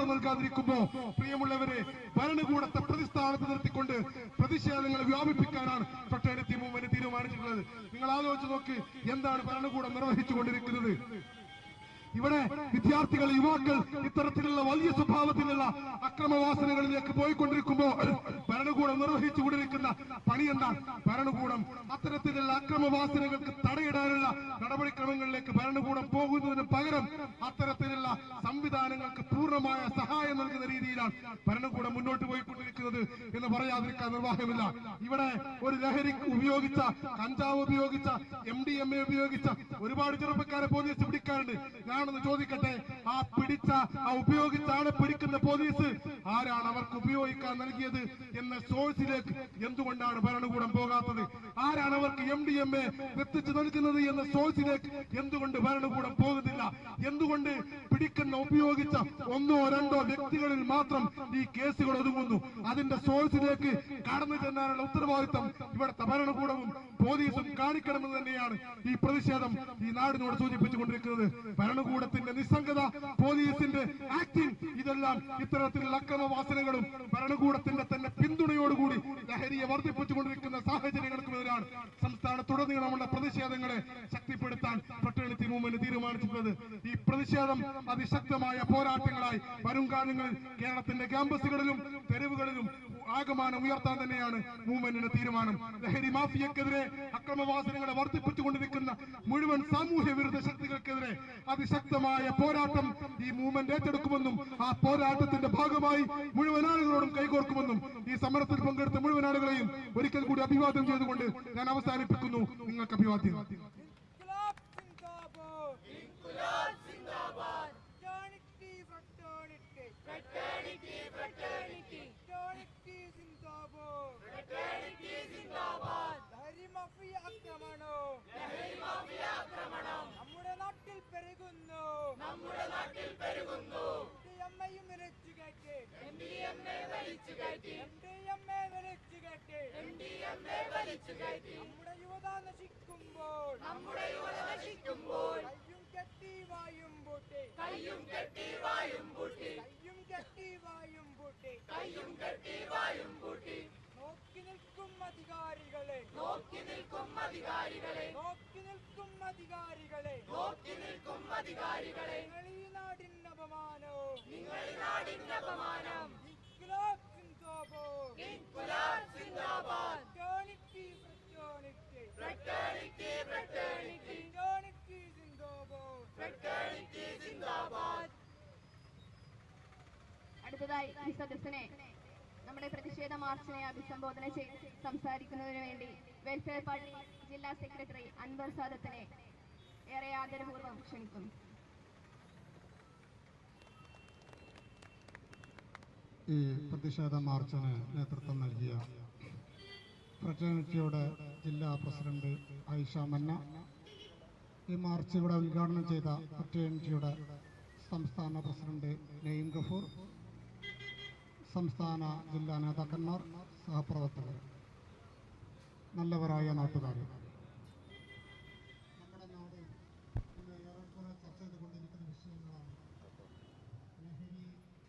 നേതൃത്വം നൽകാതിരിക്കുമ്പോ പ്രിയമുള്ളവരെ ഭരണകൂടത്തെ പ്രതിസ്ഥാനത്ത് നിർത്തിക്കൊണ്ട് പ്രതിഷേധങ്ങളെ വ്യാപിപ്പിക്കാനാണ് ഫ്രട്ടേണിറ്റി മൂവ്മെന്റ് തീരുമാനിച്ചിട്ടുള്ളത്. നിങ്ങൾ ആലോചിച്ച് നോക്ക് എന്താണ് ഭരണകൂടം നിർവഹിച്ചുകൊണ്ടിരിക്കുന്നത്? ഇവിടെ വിദ്യാർത്ഥികൾ യുവാക്കൾ ഇത്തരത്തിലുള്ള വലിയ സ്വഭാവത്തിലുള്ള അക്രമവാസനകളിലേക്ക് പോയിക്കൊണ്ടിരിക്കുമ്പോ ഭരണകൂടം നിർവഹിച്ചുകൊണ്ടിരിക്കുന്ന പണി എന്താണ്? ഭരണകൂടം അത്തരത്തിലുള്ള അക്രമവാസനകൾക്ക് തടയിടാനുള്ള നടപടിക്രമങ്ങളിലേക്ക് ഭരണകൂടം പോകുന്നതിന് പകരം അത്തരത്തിലുള്ള സംവിധാനങ്ങൾക്ക് പൂർണമായ സഹായം നൽകുന്ന രീതിയിലാണ് ഭരണകൂടം മുന്നോട്ട് പോയിക്കൊണ്ടിരിക്കുന്നത് എന്ന് പറയാതിരിക്കാൻ നിർവാഹമില്ല. ഇവിടെ ഒരു ലഹരി ഉപയോഗിച്ച കഞ്ചാവ് ഉപയോഗിച്ച എം ഡി എം എ ഉപയോഗിച്ച ഒരുപാട് ചെറുപ്പക്കാരെ പോലീസ് പിടിക്കാറുണ്ട്. ഞാനൊന്ന് ചോദിക്കട്ടെ ആ പിടിച്ച ആ ഉപയോഗിച്ചാണ് പിടിക്കുന്ന പോലീസ് ആരാണ് അവർക്ക് ഉപയോഗിക്കാൻ നൽകിയത് എന്ന സോഴ്സിലേക്ക് എന്തുകൊണ്ടാണ് ഭരണകൂടം പോകാത്തത്? ആരാണ് അവർക്ക് എം ഡി എം എ എത്തിച്ചു നൽകുന്നത് എന്ന സോഴ്സിലേക്ക് എന്തുകൊണ്ട് ഭരണകൂടം പോകുന്നില്ല? എന്തുകൊണ്ട് പിടിക്കുന്ന ഉപയോഗിച്ച ഒന്നോ രണ്ടോ വ്യക്തികളിൽ മാത്രം ഈ കേസുകൾ ഒതുങ്ങുന്നു? അതിന്റെ സോഴ്സിലേക്ക് കടന്നു ചെന്നാനുള്ള ഉത്തരവാദിത്തം ഇവിടുത്തെ ഭരണകൂടവും പോലീസും കാണിക്കണമെന്ന് തന്നെയാണ് ഈ പ്രതിഷേധം ഈ നാടിനോട് സൂചിപ്പിച്ചുകൊണ്ടിരിക്കുന്നത്. ഭരണകൂടത്തിന്റെ നിസ്സംഗത പോലീസിന്റെ ആക്ടിംഗ് ഇതെല്ലാം ഇത്തരത്തിലുള്ള അക്രമവാസനകളും ഭരണകൂടത്തിന്റെ തന്നെ പിന്തുണയോടുകൂടി ലഹരിയെ വർദ്ധിപ്പിച്ചുകൊണ്ടിരിക്കുന്ന സാഹചര്യങ്ങൾക്കുമെതിരാണ് സംസ്ഥാനത്തുടനീളമുള്ള പ്രതിഷേധങ്ങളെ ശക്തിപ്പെടുത്താൻ ഫ്രട്ടേണിറ്റി മൂവ്മെന്റ് തീരുമാനിച്ചിട്ടുള്ളത്. ഈ പ്രതിഷേധം അതിശക്തമായ പോരാട്ടങ്ങളായി വരും കാലങ്ങളിൽ കേരളത്തിന്റെ ക്യാമ്പസുകളിലും തെരുവുകളിലും ആകമാനം ഉയർത്താൻ തന്നെയാണ് മൂവ്മെന്റിന്റെ തീരുമാനം. ലഹരി മാഫിയക്കെതിരെ അക്രമവാസനങ്ങളെ വർദ്ധിപ്പിച്ചുകൊണ്ടിരിക്കുന്ന മുഴുവൻ സാമൂഹ്യ വിരുദ്ധ ശക്തികൾക്കെതിരെ അതിശക്തമായ പോരാട്ടം ഈ മൂവ്മെന്റ് ഏറ്റെടുക്കുമെന്നും ആ പോരാട്ടത്തിന്റെ ഭാഗമായി മുഴുവൻ ആളുകളോടും കൈകോർക്കുമെന്നും ഈ സമരത്തിൽ പങ്കെടുത്ത മുഴുവൻ ആളുകളെയും ഒരിക്കൽ കൂടി അഭിവാദ്യം ചെയ്തുകൊണ്ട് ഞാൻ അവസാനിപ്പിക്കുന്നു. നിങ്ങൾക്ക് അഭിവാദ്യം. വലിച്ചു കയറ്റി നമ്മുടെ യുവത നശിക്കുമ്പോൾ. നമ്മുടെ യുവത നശിക്കുമ്പോൾ. കയ്യും കെട്ടി വായും പൂട്ടി. കയ്യും കെട്ടി വായും പൂട്ടി. കയ്യും കെട്ടി വായും പൂട്ടി. കയ്യും കെട്ടി വായും പൂട്ടി. നോക്കി നിൽക്കും അധികാരികളെ. നോക്കി നിൽക്കും അധികാരികളെ. നോക്കി നിൽക്കും അധികാരികളെ. നോക്കി നിൽക്കും അധികാരികളെ. നിങ്ങൾ ഈ നാടിന്റെ അപമാനവും നിങ്ങൾ ഈ നാടിന്റെ സിന്ദാബാദ് ഫ്രറ്റേണിറ്റി ഫ്രറ്റേണിറ്റി ഫ്രറ്റേണിറ്റി ഫ്രറ്റേണിറ്റി സിന്ദാബാദ് ഫ്രറ്റേണിറ്റി സിന്ദാബാദ് അടുത്തതായി ഈ സദസ്സിനെ നമ്മുടെ പ്രതിഷേധ മാർച്ചിനെ അഭിസംബോധന ചെയ്ത് സംസാരിക്കുന്നതിന് വേണ്ടി വെൽഫെയർ പാർട്ടി ജില്ലാ സെക്രട്ടറി അൻവർ സാദത്തിനെ ഏറെ ആദരപൂർവം ക്ഷണിക്കുന്നു. ഈ പ്രതിഷേധ മാർച്ചിന് നേതൃത്വം നൽകിയ ഫ്രറ്റേണിറ്റിയുടെ ജില്ലാ പ്രസിഡന്റ് ഐഷ മന്ന ഈ മാർച്ച് ഇവിടെ ഉദ്ഘാടനം ചെയ്ത ഫ്രറ്റേണിറ്റിയുടെ സംസ്ഥാന പ്രസിഡന്റ് നെയിം ഗഫൂർ സംസ്ഥാന ജില്ലാ നേതാക്കന്മാർ സഹപ്രവർത്തകർ നല്ലവരായ നാട്ടുകാർ